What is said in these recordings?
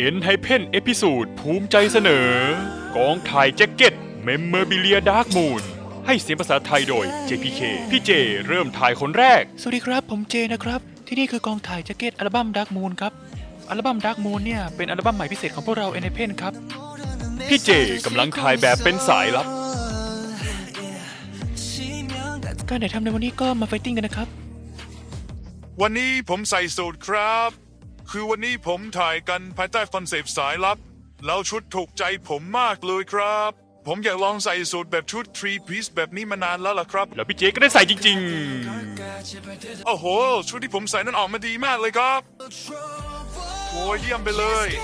เอ็นไฮเพนเอพิสูดภูมิใจเสนอ กองถ่ายแจ็คเก็ตเมมเมอร์บิเลียดาร์กมูนให้เสียงภาษาไทยโดย JPK พี่เจเริ่มถ่ายคนแรก สวัสดีครับ ผมเจนะครับ ที่นี่คือกองถ่ายแจ็คเก็ตอัลบั้มดักมูนครับ อัลบั้มดักมูนเนี่ย เป็นอัลบั้มใหม่พิเศษของพวกเราเอเนเพนครับ พี่เจกำลังถ่ายแบบเป็นสายลับ การถ่ายทำในวันนี้ก็มาไฟติ้งกันนะครับ วันนี้ผมใส่สูทครับ คือวันนี้ผมถ่ายกันภายใต้คอนเซปต์สายลับ แล้วชุดถูกใจผมมากเลยครับ ผมอยากลองใส่สูทแบบชุด three piece แบบนี้มานานแล้วล่ะครับ แล้วพี่เจก็ได้ใส่จริง โอ้โห ชุดที่ผมใส่นั้นออกมาดีมากเลยครับโอ้ยเยี่ยมไปเลยๆ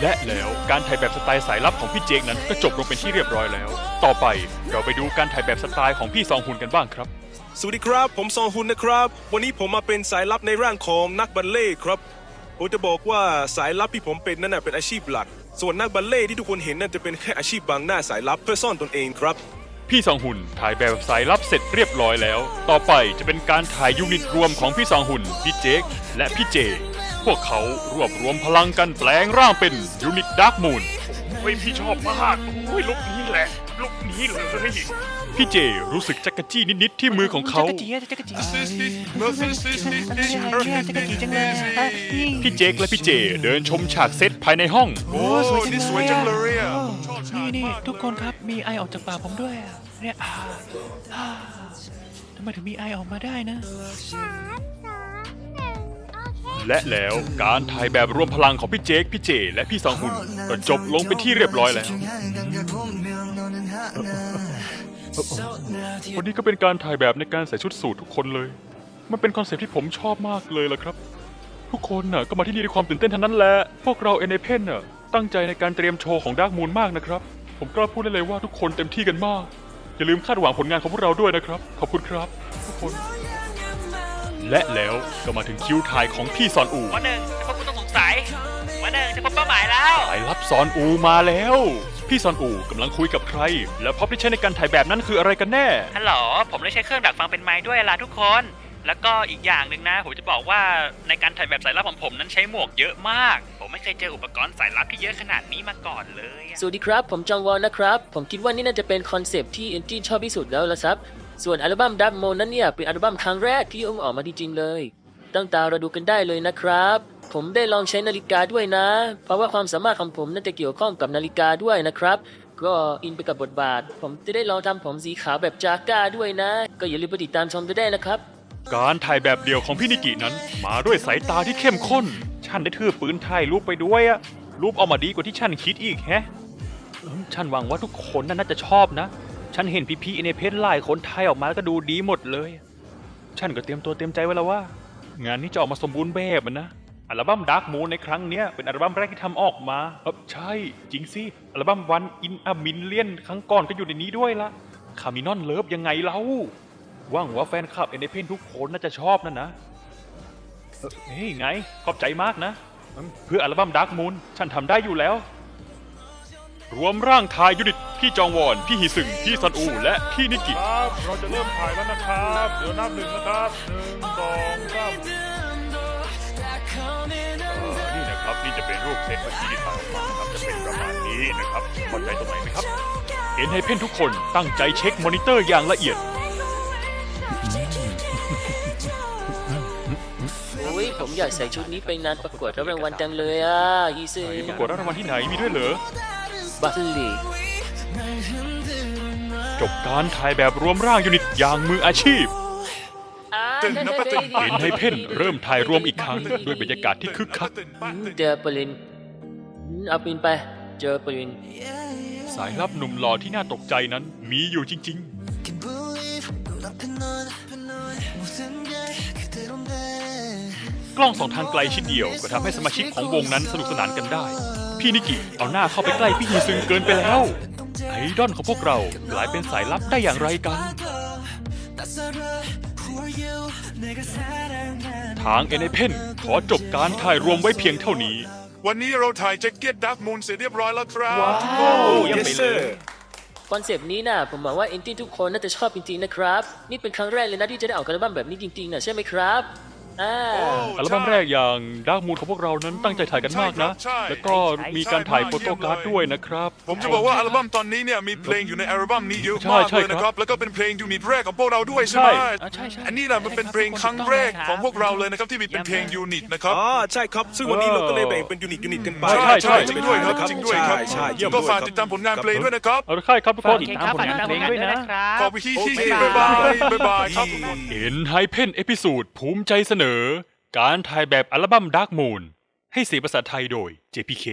และแล้วการถ่ายแบบสไตล์สายลับของพี่เจกนั้นก็จบลงเป็นที่เรียบร้อยแล้ว ต่อไปเราไปดูการถ่ายแบบสไตล์ของพี่สองหุ่นกันบ้างครับ สวัสดีครับ ผมซองฮุนนะครับ วันนี้ผมมาเป็นสายลับในร่างของนักบัลเล่ต์ครับผมจะบอกว่าสายลับที่ผมเป็นนั่นนะเป็นอาชีพหลัก ส่วนนักบัลเล่ต์ที่ทุกคนเห็นนั่นจะเป็นแค่อาชีพบังหน้าสายลับเพื่อซ่อนตนเองครับ พี่สองหุ่นถ่ายแบบสายลับเสร็จเรียบร้อยแล้ว ต่อไปจะเป็นการถ่ายยูนิตรวมของพี่สองหุ่นพี่เจคและพี่เจ พวกเขารวบรวมพลังกันแปลงร่างเป็นยูนิตดาร์กมูน โอ้ยพี่ชอบมากโอ้ยลุกนี้แหละลุกนี้เลยพี่เจรู้สึกจักรจี้นิดๆที่มือของเขา จักรจีอะจักรจีจักรจีจังเลยพี่เจคและพี่เจเดินชมฉากเซตภายในห้อง โอ้นี่สวยจังเลยอะผมชอบฉากนี่นี่มากทุกคนครับมีไอออกจากปากผมด้วยอะเนี่ยอ่าอ่าทำไมถึงมีไอออกมาได้นะ และแล้วการถ่ายแบบรวมพลังของพี่เจคพี่เจ และพี่สองหุ่นก็จบลงเป็นที่เรียบร้อยแล้ว วันนี้ก็เป็นการถ่ายแบบในการใส่ชุดสูททุกคนเลย มันเป็นคอนเซ็ปต์ที่ผมชอบมากเลยล่ะครับ ทุกคนน่ะก็มาที่นี่ด้วยความตื่นเต้นทั้งนั้นแหละ พวกเราเอเนเพนน่ะตั้งใจในการเตรียมโชว์ของดาร์กมูนมากนะครับ ผมกล้าพูดได้เลยว่าทุกคนเต็มที่กันมาก อย่าลืมคาดหวังผลงานของพวกเราด้วยนะครับ ขอบคุณครับ ทุกคน และแล้วก็มาถึงคิวถ่ายของพี่ซอนอูวันหนึ่งจะพบผู้ต้องสงสัยวันหนึ่งจะพบเป้าหมายแล้วสายลับซอนอูมาแล้ว พี่ซอนอูกำลังคุยกับใคร แล้วพร็อพที่ใช้ในการถ่ายแบบนั้นคืออะไรกันแน่ฮัลโหลผมได้ใช้เครื่องดักฟังเป็นไม้ด้วยล่ะทุกคน แล้วก็อีกอย่างหนึ่งนะผมจะบอกว่าในการถ่ายแบบสายลับของผมนั้นใช้หมวกเยอะมาก ผมไม่เคยเจออุปกรณ์สายลับที่เยอะขนาดนี้มาก่อนเลยอะสวัสดีครับ ผมจองวอนนะครับ ผมคิดว่านี่น่าจะเป็นคอนเซปต์ที่เอนจีชอบที่สุดแล้วละครับ ส่วนอัลบั้มดับโมนั้นเนี่ย เป็นอัลบั้มครั้งแรกที่อุ้มออกมาจริงๆเลย ตั้งตาเราดูกันได้เลยนะครับ ผมได้ลองใช้นาฬิกาด้วยนะ เพราะว่าความสามารถของผมน่าจะเกี่ยวข้องกับนาฬิกาด้วยนะครับ ก็อินไปกับบทบาท ผมจะได้ลองทำผมสีขาวแบบจาก้าด้วยนะ ก็อย่าลืมไปติดตามชมได้นะครับ การถ่ายแบบเดี่ยวของพี่นิกินั้น มาด้วยสายตาที่เข้มข้น ฉันได้ถือปืนถ่ายรูปไปด้วยอะรูปออกมาดีกว่าที่ฉันคิดอีกแฮะเอิ่มฉันหวังว่าทุกคนน่าจะชอบนะ ฉันเห็นพี่ๆในเพจหลายคนถ่ายออกมาแล้วก็ดูดีหมดเลย ฉันก็เตรียมตัวเตรียมใจไว้แล้วว่า งานนี้จะออกมาสมบูรณ์แบบอะนะอัลบั้ม Dark Moon ในครั้งเนี้ยเป็นอัลบั้มแรกที่ทำออกมาเออใช่ จริงสิ อัลบั้มวันอินอ m มินเลียนครั้งก่อนก็อยู่ในนี้ด้วยละคามินอนเลิฟยังไงเล่าว่างว่าแฟนคลับเอเนเพนทุกคนน่าจะชอบนั่นนะเฮ้ยไง ขอบใจมากนะ เพื่ออัลบั้ม Dark Moon ฉันทำได้อยู่แล้ว รวมร่างทายยูนิต พี่จองวอน พี่ฮีซึง พี่ซันอู และพี่นิกิ ครับ เราจะเริ่มถ่ายแล้วนะครับ เดี๋ยวนับหนึ่งนะครับหนึ่งสองสามเอ่อนี่นะครับนี่จะเป็นรูปเซตเมื่อกี้ที่ถ่ายออกมานะครับจะเป็นประมาณนี้นะครับเข้าใจตรงไหนไหมครับเอ็นให้เพ่นทุกคนตั้งใจเช็คมอนิเตอร์อย่างละเอียดโอ้ยผมอยากใส่ชุดนี้ไปงานประกวดรับรางวัลจังเลยอะฮีซึไหนประกวดรับรางวัลที่ไหนมีด้วยเหรอบัตลี จบการถ่ายแบบรวมร่างยูนิตอย่างมืออาชีพตื่นนะปะตื่นเอ็นให้เพ่นเริ่มถ่ายรวมอีกครั้งด้วยบรรยากาศที่คึกคัก เจอปืนเอาปืนไป เจอปืนสายลับหนุ่มหล่อที่น่าตกใจนั้นมีอยู่จริง ๆ กล้องสองทางไกลชิ้นเดียวก็ทำให้สมาชิกของวงนั้นสนุกสนานกันได้ พี่นิกิเอาหน้าเข้าไปใกล้พี่ฮีซึงเกินไปแล้ว ไอดอลของพวกเรากลายเป็นสายลับได้อย่างไรกัน ทางเอเนเพนขอจบการถ่ายรวมไว้เพียงเท่านี้ วันนี้เราถ่ายแจ็คเก็ตดักมูนเสร็จเรียบร้อยแล้วครับว้าว yes sir คอนเซปต์นี้น่ะผมหวังว่าเอนตี้ทุกคนน่าจะชอบจริงๆนะครับ นี่เป็นครั้งแรกเลยนะที่จะได้ออกอัลบั้มแบบนี้จริงๆนะใช่ไหมครับ อ่าโอ้อัลบั้มแรกอย่างดาร์กมูนของพวกเรานั้นตั้งใจถ่ายกันมากนะ ใช่ครับใช่ แล้วก็มีการถ่ายใช่โฟโต้การ์ดด้วยนะครับ ผมจะบอกว่าอัลบั้มตอนนี้เนี่ยมีเพลงอยู่ในอัลบั้มนี้เยอะใช่มากใช่เลยนะคครัรับบแล้วก็เป็นเพลงยูนิตแรกของพวกเราด้วยใช่ไหมใช่ อ่าใช่ใช่อันนี้แหละมันเป็นเพลงครั้งแรกของพวกเราเลยนะครับที่มีเป็นเพลงยูนิตนะครับ อ๋อใช่ครับ ซึ่งวันนี้เราก็เลยแบ่งเป็นยูนิตยูนิตกันไปใช่ใช่ใช่จริงด้วยครับจริงด้วยครับ ใช่ใช่เยี่ยมก็ด้วยฝากครับติดตามผลงานเพลงด้วยนะครับ เอาละค่ายครับทุกคนโอเคครับฝากติดตามผลงานด้วยนะครับ ขอบคุณที่ที่บ๊ายบายบ๊ายบายครับทุกคนเอ็นไฮเพนเอพิสูดภูมิใจเสนอการถ่ายแบบอัลบั้มดาร์กมูนให้เสียงภาษาไทยโดย JPK